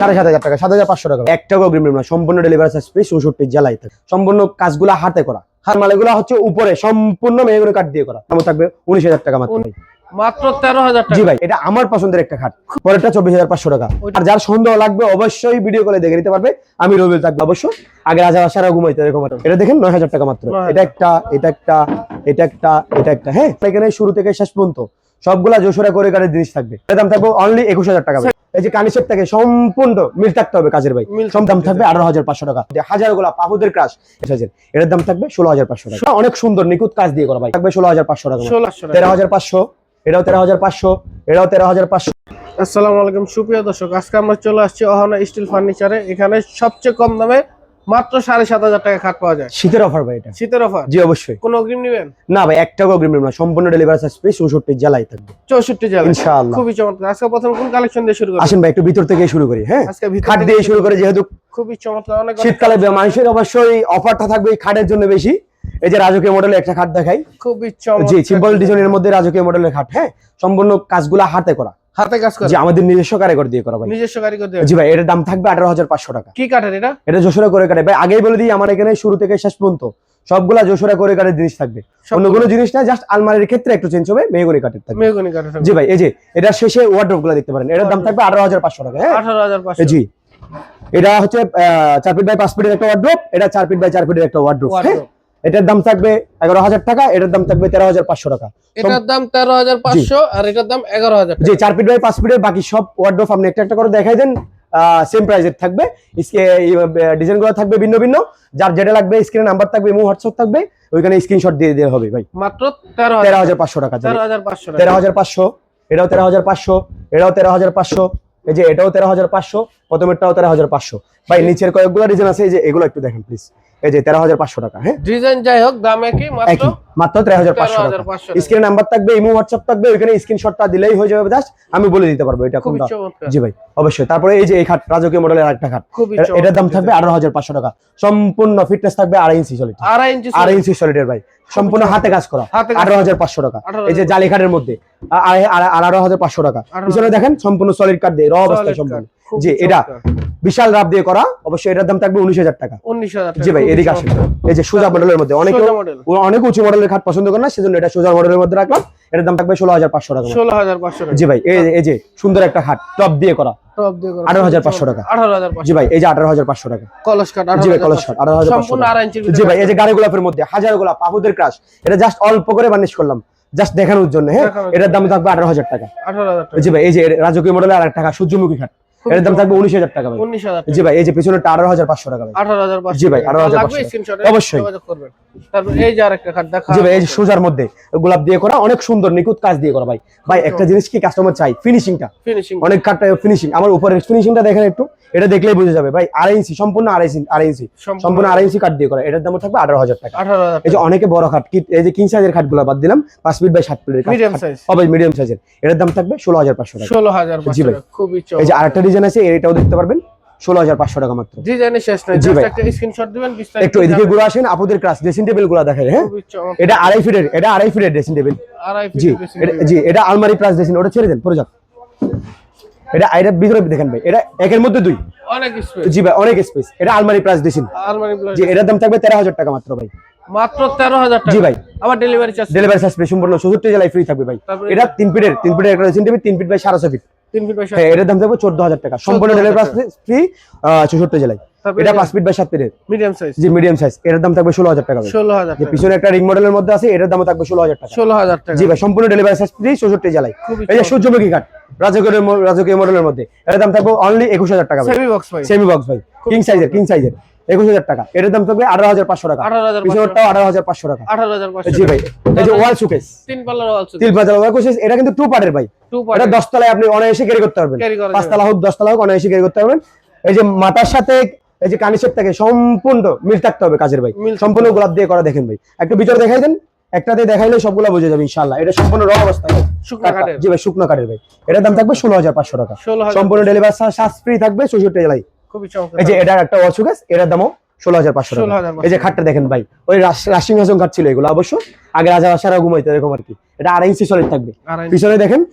সাড়ে সাত হাজার টাকা সাত হাজার পাঁচশো টাকা। এক টাকা অগ্রিম না সম্পূর্ণ ডেলিভারি চার্জ ফ্রি চৌষট্টি জেলায় থাকে। সম্পূর্ণ কাজগুলো হাতে করা। হার মালাগুলো হচ্ছে উপরে সম্পূর্ণ মেয়েগুলো কাট দিয়ে করা। আমার থাকবে উনিশ হাজার টাকা মাত্র। মাত্র তেরো হাজার জি ভাই এটা আমার পছন্দের একটা খাট। পরেরটা চব্বিশ হাজার পাঁচশো টাকা। আর যার সন্দেহ লাগবে অবশ্যই ভিডিও কলে দেখে নিতে পারবে। আমি রবিল থাকব অবশ্য আগে রাজা সারা ঘুমাইতে এরকম এটা দেখেন নয় হাজার টাকা মাত্র। এটা একটা এটা একটা এটা একটা এটা একটা। হ্যাঁ এখানে শুরু থেকে শেষ পর্যন্ত সবগুলা যশোরা করে কারের জিনিস থাকবে। দাম থাকবে অনলি একুশ হাজার টাকা। এই যে কানিসের থেকে সম্পূর্ণ মিল থাকতে হবে কাজের ভাই। সব দাম থাকবে আঠারো হাজার পাঁচশো টাকা। হাজার গোলা পাহুদের ক্রাশ এর দাম থাকবে ষোলো হাজার পাঁচশো টাকা। অনেক সুন্দর নিখুঁত কাজ দিয়ে করা ভাই। থাকবে ষোলো হাজার পাঁচশো টাকা। তেরো হাজার পাঁচশো এটাও তেরো হাজার পাঁচশো এটাও তেরো হাজার পাঁচশো। আসসালামু আলাইকুম সুপ্রিয় দর্শক আজকে আমরা চলে আসছি অহনা স্টিল ফার্নিচারে। এখানে সবচেয়ে কম দামে মাত্র সাড়ে সাত হাজার টাকা খাট পাওয়া যায়। শীতের অফার ভাই এটা। শীতের অফার জি অবশ্যই। কোন অগ্রিম নেবেন? না ভাই এক টাকা অগ্রিম না সম্পূর্ণ ডেলিভারি চার্জ ফ্রি চৌষট্টি জেলায় থাকবে। চৌষট্টি জেলা ইনশাআল্লাহ। খুবই চমৎকার। আজকে প্রথম কোন কালেকশন দিয়ে শুরু করব আসেন ভাই একটু ভিতর থেকে শুরু করি হ্যাঁ? আজকে ভিতর খাট দিয়ে শুরু করে যেহেতু খুবই চমৎকার অনেক শীতকালে মানুষের অবশ্যই অফারটা থাকবে এই খাটের জন্য বেশি। এই যে রাজকীয় মডেলের একটা খাট দেখাই। খুবই চমৎকার। জি সিম্পল ডিজাইনের মধ্যে রাজকীয় মডেলের খাট হ্যাঁ? সম্পূর্ণ কাজগুলো হাতে করা। হাতে কাজ করে। আমাদের নিজস্ব কারিগর দিয়ে করা ভাই। নিজস্ব কারিগর দিয়ে। জি ভাই এটার দাম থাকবে আঠারো হাজার পাঁচশো টাকা। কি কাঠের এটা? এটা যশোরা করে কাটে ভাই আগেই বলে দিই আমার এখানে শুরু থেকে শেষ পর্যন্ত সবগুলা যশোরা করে কাটের জিনিস থাকবে। অন্য কোনো জিনিস না জাস্ট আলমারির ক্ষেত্রে একটু চেঞ্জ হবে মেহগনি কাঠের থাকবে। মেহগনি কাঠের জি ভাই এই যে এটা শেষে ওয়ার্ড্রোপগুলো দেখতে পারেন। এটার দাম থাকবে আঠারো হাজার পাঁচশো টাকা হ্যাঁ? আঠারো হাজার পাঁচশো। জি। এটা হচ্ছে চার ফিট বাই পাঁচ ফিটের একটা ওয়ার্ড্রোপ এটা চার ফিট বাই চার ফিটের একটা ওয়ার্ড্রোপ হ্যাঁ। এটার দাম থাকবে এগারো হাজার টাকা এটার দাম থাকবে তেরো হাজার পাঁচশো টাকা। এটার দাম তেরো হাজার পাঁচশো আর এটার দাম এগারো হাজার জি চার ফিট বাই পাঁচ ফিটের বাকি সব ওয়ার্ড্রোপ আপনি একটা একটা করে দেখাই দেন। সেম প্রাইসের থাকবে। ডিজাইনগুলো থাকবে ভিন্ন ভিন্ন। যার যেটা লাগবে স্ক্রিনে নাম্বার থাকবে ইমো হোয়াটসঅ্যাপ থাকবে ওইখানে স্ক্রিনশট দিয়ে দেওয়া হবে ভাই। মাত্র তেরো হাজার পাঁচশো টাকা তেরো হাজার পাঁচশো এটাও তেরো হাজার পাঁচশো এটাও তেরো হাজার পাঁচশো এই যে এটাও তেরো হাজার পাঁচশো প্রথমেরটাও তেরো হাজার পাঁচশো। ভাই নিচের কয়েকগুলো ডিজাইন আছে এই যে এগুলো একটু দেখেন প্লিজ এই যে তেরো হাজার পাঁচশো টাকা হ্যাঁ? ডিজাইন যাই হোক দাম একই মাত্র মাত্র তেরো হাজার পাঁচশো টাকা। 13,500 স্ক্রিনে নাম্বার থাকবে ইমো হোয়াটসঅ্যাপ থাকবে ওইখানে স্ক্রিনশটটা দিলেই হয়ে যাবে জাস্ট আমি বলে দিতে পারব এটা কোনটা। জি ভাই অবশ্যই। তারপরে এই যে এই খাট রাজকীয় মডেলের আরেকটা খাট। এটার দাম থাকবে আঠারো হাজার পাঁচশো টাকা। সম্পূর্ণ ফিটনেস থাকবে আড়াই ইঞ্চি সলিড আড়াই ইঞ্চি আড়াই ইঞ্চি সলিডের ভাই। সম্পূর্ণ হাতে কাজ করা। আঠারো হাজার পাঁচশো টাকা। এই যে জালি খাটের মধ্যে। আঠারো হাজার পাঁচশো টাকা। 18,500 পিছনে দেখেন সম্পূর্ণ সলিড কাঠ দিয়ে র অবস্থায় সম্পূর্ণ। জি এটা বিশাল রাব দিয়ে করা অবশ্যই এটার দাম থাকবে উনিশ হাজার টাকা। উনিশ হাজার জি ভাই এদিকে আসেন। এই যে সোজা মডেলের মধ্যে অনেকে অনেক উঁচু মডেলের খাট পছন্দ করে না সেজন্য এটা সোজা মডেলের মধ্যে রাখলাম। এটার দাম থাকবে ষোলো হাজার পাঁচশো টাকা। ষোলো হাজার পাঁচশো জি ভাই এই যে সুন্দর একটা খাট টপ দিয়ে করা। টপ দিয়ে করা। 18,500 টাকা। আঠারো হাজার পাঁচশো। জি ভাই এই যে আঠারো হাজার পাঁচশো টাকা। কলস কাঠ জি ভাই কলস কাঠ আঠারো হাজার পাঁচশো সম্পূর্ণ টাকা। আড়াই ইঞ্চির জি ভাই এই যে গাড়ি গোলাপের মধ্যে হাজার গোলাপ পাহুদের ক্রাশ এটা জাস্ট অল্প করে বার্নিশ করলাম। জাস্ট দেখানোর জন্য হ্যাঁ? এটার দাম থাকবে আঠারো হাজার টাকা। আঠারো হাজার টাকা। জি ভাই এই যে রাজকীয় মডেলের আর টাকা সূর্যমুখী খাট। এটার দাম থাকবে উনিশ হাজার টাকা ভাই। উনিশ হাজার জি ভাই এই যে পিছনেরটা আঠারো হাজার পাঁচশো টাকা ভাই। আঠারো হাজার পাঁচশো জি ভাই, টাকা। 18,500 লাগবে স্ক্রিনশটে অবশ্যই। তারপর এই যে আরেকটা দেখা জি ভাই এই যে সোজার মধ্যে গোলাপ দিয়ে করা অনেক সুন্দর নিখুঁত কাজ দিয়ে করা ভাই। ভাই একটা জিনিস কি কাস্টমার চাই? ফিনিশিংটা ফিনিশিং অনেক কাঠটা ফিনিশিং আমার উপরের ফিনিশিংটা দেখেন একটু এটা দেখলেই বোঝা যাবে। ভাই আড়াই ইঞ্চি সম্পূর্ণ আড়াই ইঞ্চি আড়াই ইঞ্চি সম্পূর্ণ আড়াই ইঞ্চি কাঠ দিয়ে করা। এটার দাম থাকবে আঠারো হাজার টাকা। এই যে অনেকে বড় খাট কি এই যে কিং সাইজের খাটগুলো বাদ দিলাম পাঁচ ফিট বাই সাত ফিটের মিডিয়াম সাইজ মিডিয়াম সাইজের এটার দাম থাকবে ষোলো হাজার পাঁচশো টাকা। ষোলো হাজার জি পাঁচশো ভাই। টাকা। খুবই এই যে আরেকটা ডিজাইন আছে এটাও দেখতে পারবেন। ষোলো হাজার পাঁচশো টাকা মাত্র। ডিজাইনের শেষ নাই জি ভাই। একটা স্ক্রিনশট দিবেন একটু এদিকে। গুলো আসেন আপুদের ক্লাস ড্রেসিং টেবিলগুলো দেখায় হ্যাঁ? এটা আড়াই ফিটের এটা আড়াই ফিটের ড্রেসিং টেবিল আড়াই জি জি এটা আলমারি প্লাস ড্রেসিং ওটা ছেড়ে দেন পরে যাক এটা এটা ভিতরে দেখেন ভাই এটা একের মধ্যে দুই। অনেক স্পেস জি ভাই অনেক স্পেস এটা আলমারি প্লাস ড্রেসিং আলমারি ব্লাড জি এটার দাম থাকবে তেরো হাজার টাকা মাত্র ভাই। মাত্র তেরো হাজার টাকা। জি ভাই। আবার ডেলিভারি চার্জ ডেলিভারি চার্জ সম্পূর্ণ চৌষট্টি জেলায় ফ্রি থাকবে ভাই। এটা তিন ফিটের তিন ফিটের একটা ড্রেসিং টেবিল তিন ফিট বাই সাড়ে ছয় ফিট হ্যাঁ এটার দাম থাকবে চোদ্দ হাজার টাকা। সম্পূর্ণ ডেলিভারি ফ্রি চৌষট্টি জেলায়। এটা পাঁচ ফিট বাই সাত ফিটের। মিডিয়াম সাইজ জি মিডিয়াম সাইজ এটার দাম থাকবে ষোলো হাজার টাকা ষোলো হাজার পিছনে একটা রিং মডেলের মধ্যে আছে এটার দাম থাকবে ষোলো হাজার টাকা। ষোলো হাজার টাকা। জি ভাই সম্পূর্ণ ডেলিভারি চার্জ ফ্রি চৌষট্টি জেলায়। এই যে সূর্যমুখী কাঠ রাজকীয় রাজকীয় মডেলের মধ্যে। এটার দাম থাকবে অনলি একুশ হাজার টাকা সেমি বক্স ভাই। সেমি বক্স ভাই কিং সাইজের কিং সাইজের একুশ হাজার টাকা। এটার দাম থাকবে আঠারো হাজার পাঁচশো টাকা। আঠারো হাজার পিছনেরটাও আঠারো হাজার পাঁচশো টাকা। আঠারো হাজার জি ভাই এই যে ওয়াল সুকেস তিন পাল্লার ওয়াল তিল পাঁচাল ওয়াল সুকেস এটা কিন্তু টু পার্টের ভাই এটা দশতলায় আপনি অনায়াসে ক্যারি করতে পারবেন। Carry করা যাবে। পাঁচতলা হোক দশতলা হোক অনায়াসে ক্যারি করতে পারবেন। এই যে মাথার সাথে এই যে কানিসের থেকে সম্পূর্ণ মিল থাকতে হবে কাজের ভাই। সম্পূর্ণ গোলাপ দিয়ে করা দেখেন ভাই। একটু ভিতরে দেখাই দেন। একটাতে দেখাইলে সবগুলো বুঝে যাবে ইনশাল্লাহ এটা সম্পূর্ণ র অবস্থা জি ভাই শুকনো কাঠের ভাই। এটার দাম থাকবে ষোলো হাজার পাঁচশো টাকা। সম্পূর্ণ ডেলিভারি চার্জ ফ্রি থাকবে চৌষট্টি জেলায় খুবই চমৎকার এই যে এটার একটা এটার দামও ষোলো হাজার পাঁচশো টাকা। এই যে খাটটা দেখেন ভাই ওই রাশিং হাসন খাট ছিল এগুলো অবশ্য আগে রাজা ঘুমাইতো এরকম আর কি। এটা আড়াই ইঞ্চি সলিড থাকবে। পিছনে দেখেন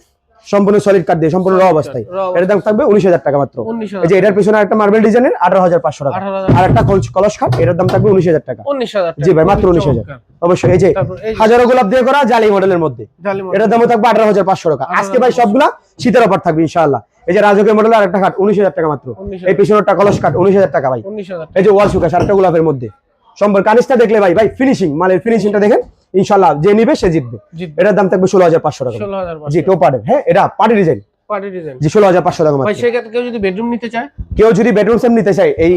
সম্পূর্ণ সলিড কাঠ দিয়ে সম্পূর্ণ র অবস্থায়। এর দাম থাকবে উনিশ হাজার টাকা মাত্র। এই যে এটার পিছনে একটা মার্বেল ডিজাইনের আঠারো হাজার পাঁচশো টাকা। আর একটা কলস- খাট এটার দাম থাকবে উনিশ হাজার টাকা। উনিশ হাজার জি ভাই, মাত্র 19,000 চমৎকার। অবশ্যই এই যে তারপর এই যে হাজারো গোলাপ দিয়ে করা জালি মডেলের মধ্যে। এটার দামও থাকবে আঠারো হাজার পাঁচশো টাকা। আজকে ভাই সবগুলা শীতের অফার থাকবে ইনশাআল্লাহ। এই যে রাজকের মডেল আর একটা খাট উনিশ হাজার টাকা মাত্র। 19,000 এই পিছনেরটা কলস খাট উনিশ হাজার টাকা ভাই। এই যে ওয়াল সুকা সাতটা গোলাপের মধ্যে। সম্পর্ক কানিসটা দেখলে ভাই ভাই ফিনিশিং মালের ফিনিশিংটা দেখেন ইনশাআল্লাহ যে নিবে সে জিতবে। এটার দাম থাকবে ষোলো হাজার পাঁচশো টাকা। জি টোপারের হ্যাঁ এটা পার্টি ডিজাইন পার্টি ডিজাইন জি ষোলো হাজার পাঁচশো টাকা কেউ যদি বেডরুম নিতে চায়? কেউ যদি বেডরুম সেট নিতে চায় এই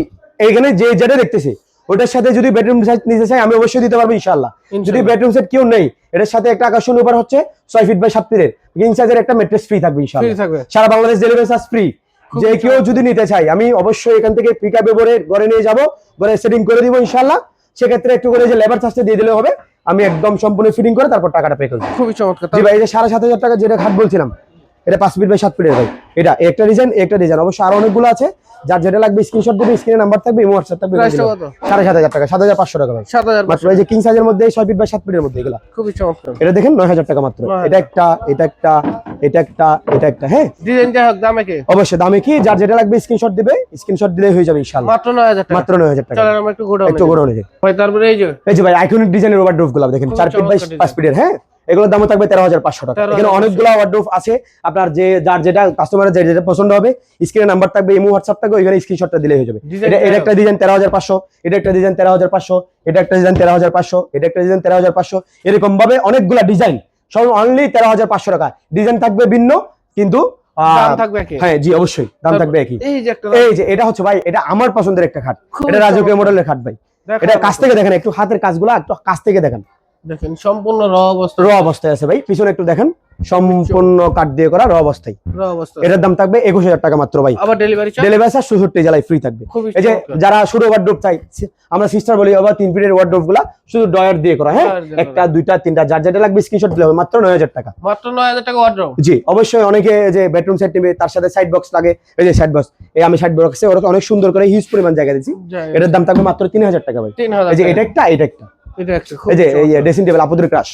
এইখানে যে যেটা দেখতেছি ওটার সাথে যদি বেডরুম সেট নিতে চাই আমি অবশ্যই দিতে পারব ইনশাআল্লাহ। যদি বেডরুম সেট কেউ নেই এটার সাথে একটা আকর্ষণীয় উপহার হচ্ছে ছয় ফিট বাই সাত ফিটের কিং সাইজের একটা মেট্রেস ফ্রি থাকবে ফ্রি ইনশাআল্লাহ সারা বাংলাদেশ ডেলিভারি চার্জ ফ্রি যে কেউ যদি নিতে চাই আমি অবশ্যই এখান থেকে পিক আপে করে ঘরে নিয়ে যাব ঘরে সেটিং করে দিব ইনশাআল্লাহ। সেক্ষেত্রে একটু করে যে লেবার চার্জটা দিয়ে দিলে হবে আমি একদম সম্পূর্ণ ফিটিং করে তারপর টাকাটা পে করব খুবই চমৎকার। ভাই এই যে সাড়ে সাত হাজার টাকা যেটা খাট বলছিলাম এটা পাঁচ ফিট বাই সাত ফিটের ভাই। এটা একটা ডিজাইন একটা ডিজাইন অবশ্য আরও অনেকগুলো আছে। যার যেটা লাগবে স্ক্রিনশট দিবে স্ক্রিনে নাম্বার থাকবে ইমো হোয়াটসঅ্যাপ থাকবে? সাড়ে সাত হাজার টাকা সাত হাজার পাঁচশো টাকা সাত হাজার মাত্র এই যে কিং সাইজের মধ্যে ছয় ফিট বাই সাত ফিটের মধ্যে এগুলা। খুবই চমৎকার। এটা দেখেন নয় হাজার টাকা মাত্র। এটা একটা এটা একটা এটা একটা এটা একটা হ্যাঁ? ডিজাইন যাই হোক দামে কি? অবশ্যই দামে কি? যার যেটা লাগবে স্ক্রিনশট দিবে। স্ক্রিনশট দিলে হয়ে যাবে ইনশাআল্লাহ। মাত্র নয় হাজার টাকা। মাত্র নয় হাজার টাকা। চলেন আমরা একটু গোডাউন একটু বড় অনুযায়ী ভাই তারপরে এই যে এই যে ভাই আইকনিক ডিজাইনের ওয়ার্ড্রোফগুলো দেখেন খুব চার ফিট বাই চমৎকার পাঁচ ফিটের হ্যাঁ? এগুলোর দামও থাকবে তেরো হাজার পাঁচশো টাকা। 13,500 এখানে অনেকগুলো ওয়ার্ড্রোফ আছে। আপনার যে যার যেটা কাস্টমারের যে যেটা যেটা পছন্দ হবে স্ক্রিনে নাম্বার থাকবে ইমো হোয়াটসঅ্যাপ থাকবে ওইখানে স্ক্রিনশটটা দিলে হয়ে যাবে। এটা এটা একটা ডিজাইন তেরো হাজার পাঁচশো এটা একটা ডিজাইন তেরো হাজার পাঁচশো এটা একটা ডিজাইন তেরো হাজার পাঁচশো এটা একটা ডিজাইন তেরো হাজার পাঁচশো। এরকম ভাবে অনেকগুলা ডিজাইন সব অনলি তেরো হাজার পাঁচশো টাকা। ডিজাইন থাকবে ভিন্ন কিন্তু হ্যাঁ জি অবশ্যই দাম থাকবে একই। এই যে এটা হচ্ছে ভাই এটা আমার পছন্দের একটা খাট। এটা রাজকীয় মডেলের খাট ভাই। এটা কাছ থেকে দেখেন একটু হাতের কাজগুলো একটু কাছ থেকে দেখেন। দেখেন সম্পূর্ণ র অবস্থা। র অবস্থায় আছে ভাই পিছনে একটু দেখেন। সম্পূর্ণ কাঠ দিয়ে করা র অবস্থায়। এটার দাম থাকবে একুশ হাজার টাকা মাত্র ভাই। আবার ডেলিভারি ডেলিভারি চার্জ চৌষট্টি জেলায় ফ্রি থাকবে। এই যে যারা শুরু ওয়ার্ড্রোপ চাই আমরা সিস্টার বলি আবার তিন ফিটের ওয়ার্ড্রোপগুলা শুধু ডয়ার দিয়ে করা হ্যাঁ? একটা দুইটা তিনটা যার যেটা লাগবে স্ক্রিনশট দিলে হবে মাত্র নয় হাজার টাকা। মাত্র নয় হাজার টাকা অর্ডার জি অবশ্যই অনেকে যে বেডরুম সেট নেবে তার সাথে সাইড বক্স লাগে। এই যে সাইড বক্স এই আমি সাইড বক্সে ওরা অনেক সুন্দর করে হিউজ পরিমাণ জায়গা দিচ্ছি এটার দাম থাকবে মাত্র তিন হাজার টাকা ভাই। এই যে এটা একটা এটা একটা। এই যে এই ড্রেসিং টেবিল আপুদের ক্রাশ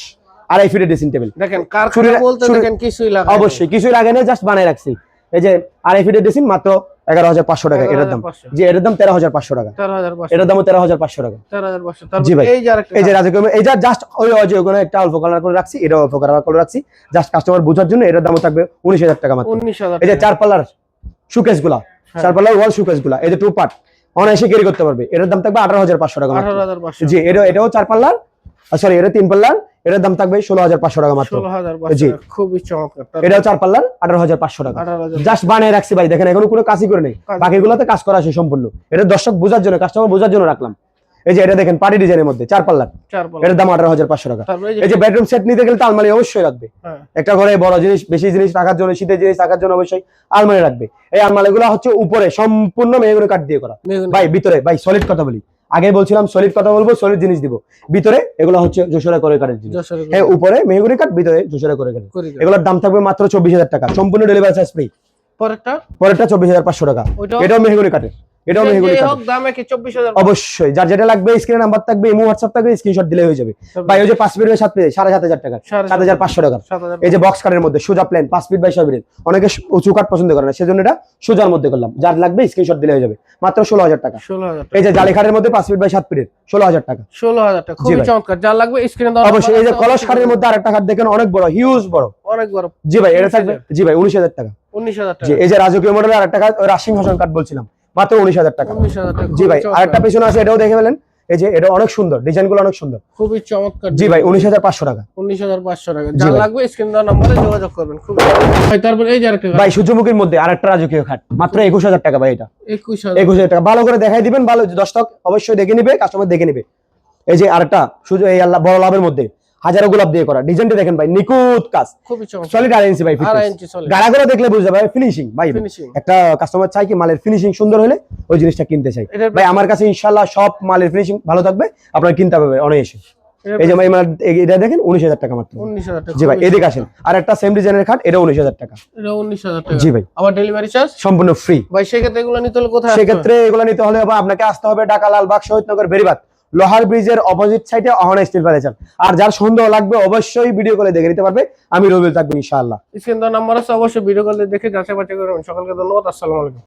আড়াই ফিটের ড্রেসিং টেবিল দেখেন কারখানা বলতে দেখেন কিছুই লাগে অবশ্যই কিছুই লাগে না জাস্ট বানাই রাখছি। এই যে আড়াই ফিটের ড্রেসিং মাত্র এগারো হাজার পাঁচশো টাকা এটার দাম। যে এটার দাম তেরো হাজার পাঁচশো টাকা। এটার দামও তেরো হাজার পাঁচশো টাকা। জি ভাই। এই যে রাজকীয় যে জাস্ট ওই ওই যে ওখানে একটা অল্প কালার করে রাখছি এটা অল্প কালার করে রাখছি জাস্ট কাস্টমার বোঝার জন্য এটার দামও থাকবে উনিশ হাজার টাকা মাত্র। এই যে চার পাল্লার সুকেসগুলা হ্যাঁ। চার পাল্লার ওয়াল সুকেসগুলা এই যে টু পার্ট অনায়াসে ক্যারি করতে পারবে। এটার দাম থাকবে আঠারো হাজার পাঁচশো টাকা জি এটা এটাও চার পাল্লার সরি এটা তিন পাল্লার এটার দাম থাকবে ষোলো হাজার পাঁচশো টাকা মাত্র। জি। খুবই চমৎকার। এটাও চার পাল্লার আঠারো হাজার পাঁচশো টাকা। জাস্ট বানিয়ে রাখছি ভাই দেখেন এখনও কোনো কাজই করে নেই। বাকিগুলোতে কাজ করা আছে সম্পূর্ণ। এটা দর্শক বোঝার জন্য কাস্টমার বোঝার জন্য রাখলাম। এই যে এটা দেখেন পার্টি ডিজাইনের মধ্যে চার পাল্লার পাল্লা এটার দাম আঠারো হাজার পাঁচশো টাকা। এই যে বেডরুম সেট নিতে গেলে তো আলমারি অবশ্যই লাগবে হ্যাঁ, একটা ঘরে বড় জিনিস বেশি জিনিস রাখার জন্য শীতের জিনিস রাখার জন্য অবশ্যই আলমারি রাখবে। এই আলমারিগুলো হচ্ছে উপরে সম্পূর্ণ মেহগুলো কাঠ দিয়ে করা। ভাই ভিতরে ভাই সলিড কথা বলি। আগে বলছিলাম সলিড কথা বলব সলিড জিনিস দিব। ভিতরে এগুলো হচ্ছে যশোরা করে কাঠের জিনিস। হ্যাঁ উপরে মেহগুনি কাঠ ভিতরে যশোরা করে কাঠের। এগুলোর দাম থাকবে মাত্র চব্বিশ হাজার টাকা। সম্পূর্ণ ডেলিভারি চার্জ ফ্রি পরেরটা? পরেরটা চব্বিশ হাজার পাঁচশো টাকা? এটাও মেহগুনি কাঠের। চব্বিশ হাজার অবশ্যই। যার যেটা লাগবে স্ক্রিনে নাম্বার থাকবে ইমো হোয়াটসঅ্যাপ থাকবে স্ক্রিনশট দিলে হয়ে যাবে। ভাই ওই যে পাঁচ ফিট বাই সাত ফিট সাড়ে সাত হাজার টাকা সাত হাজার পাঁচশো টাকা এই যে বক্স কাটের মধ্যে সোজা প্লেন পাঁচ ফিট বাই ছয় ফিট অনেকে উঁচু কাঠ পছন্দ করে না সেজন্য এটা সোজার মধ্যে করলাম। যার লাগবে স্ক্রিনশট দিলে হয়ে যাবে। মাত্র ষোলো হাজার টাকা। এই যে জালি খাটের মধ্যে পাঁচ ফিট বাই সাত ফিটের ষোলো হাজার টাকা। ষোলো হাজার টাকা খুবই চমৎকার। যা লাগবে স্ক্রিনে অবশ্যই এই যে কলস খাটের মধ্যে আরেকটা খাট দেখেন অনেক বড় হিউজ বড়। অনেক বড়। জি ভাই এটা থাকবে জি ভাই উনিশ হাজার টাকা। উনিশ হাজার টাকা। এই যে রাজকীয় মডেলের আরেকটা ওই রাশিং হাসান কাঠ বলছিলাম। মাত্র উনিশ হাজার টাকা। জি ভাই আরেকটা পেছনে আছে এটাও দেখে ফেলেন। এই যে এটা অনেক সুন্দর ডিজাইনগুলো অনেক সুন্দর। খুবই চমৎকার জি ভাই উনিশ হাজার পাঁচশো টাকা। উনিশ হাজার পাঁচশো টাকা। যা লাগবে স্ক্রিন দেওয়া নাম্বারে যোগাযোগ করবেন। খুব ভাই তারপর এই যে আরেকটা ভাই সূর্যমুখীর মধ্যে আরেকটা রাজকীয় খাট মাত্র একুশ হাজার টাকা ভাই এটা। একুশ হাজার। একুশ হাজার টাকা। ভালো করে দেখাই দিবেন ভালো দর্শক অবশ্যই দেখে নিবে কাস্টমার দেখে নিবে। এই যে আরেকটা শুধু এই আল্লাহ বড় লাভের মধ্যে। হাজারো গোলাপ দিয়ে করা। ডিজাইনটা দেখেন ভাই নিখুঁত কাজ। খুবই চমৎকার। সলিড আড়াই ইঞ্চি ভাই গাড়া করে দেখলে বুঝতে পারবে ফিনিশিং ভাই একটা কাস্টমার চাই কি মালের ফিনিশিং সুন্দর হলে ওই জিনিসটা কিনতে চাই ভাই আমার কাছে ইনশাল্লাহ সব মালের ফিনিশিং ভালো থাকবে আপনার কিনতে পারবে অনায়াসে। এই যে ভাই আমার এটা দেখেন উনিশ হাজার টাকা মাত্র। জি ভাই এদিকে আসেন। আর একটা সেম ডিজাইনের খাট এটা উনিশ হাজার টাকা। এটা উনিশ হাজার টাকা। জি ভাই। আবার ডেলিভারি চার্জ সম্পূর্ণ ফ্রি ভাই সেক্ষেত্রে এগুলো নিতে হলে কোথায়? সেক্ষেত্রে এগুলো নিতে হলে আপনাকে আসতে হবে ঢাকা লালবাগ শহীদনগর বেরিবাদ। লোহার ব্রিজের অপোজিট সাইডে অহনা স্টিল ফাউন্ডেশন আর যার সন্দেহ লাগবে অবশ্যই ভিডিও কলে দেখে নিতে পারবে। আমি রবিউল থাকব ইনশাআল্লাহ। স্ক্রিন নাম্বার আছে, অবশ্যই ভিডিও কলে দেখে যাচাই বাছাই করবেন। সকলকে ধন্যবাদ, আসসালামু আলাইকুম।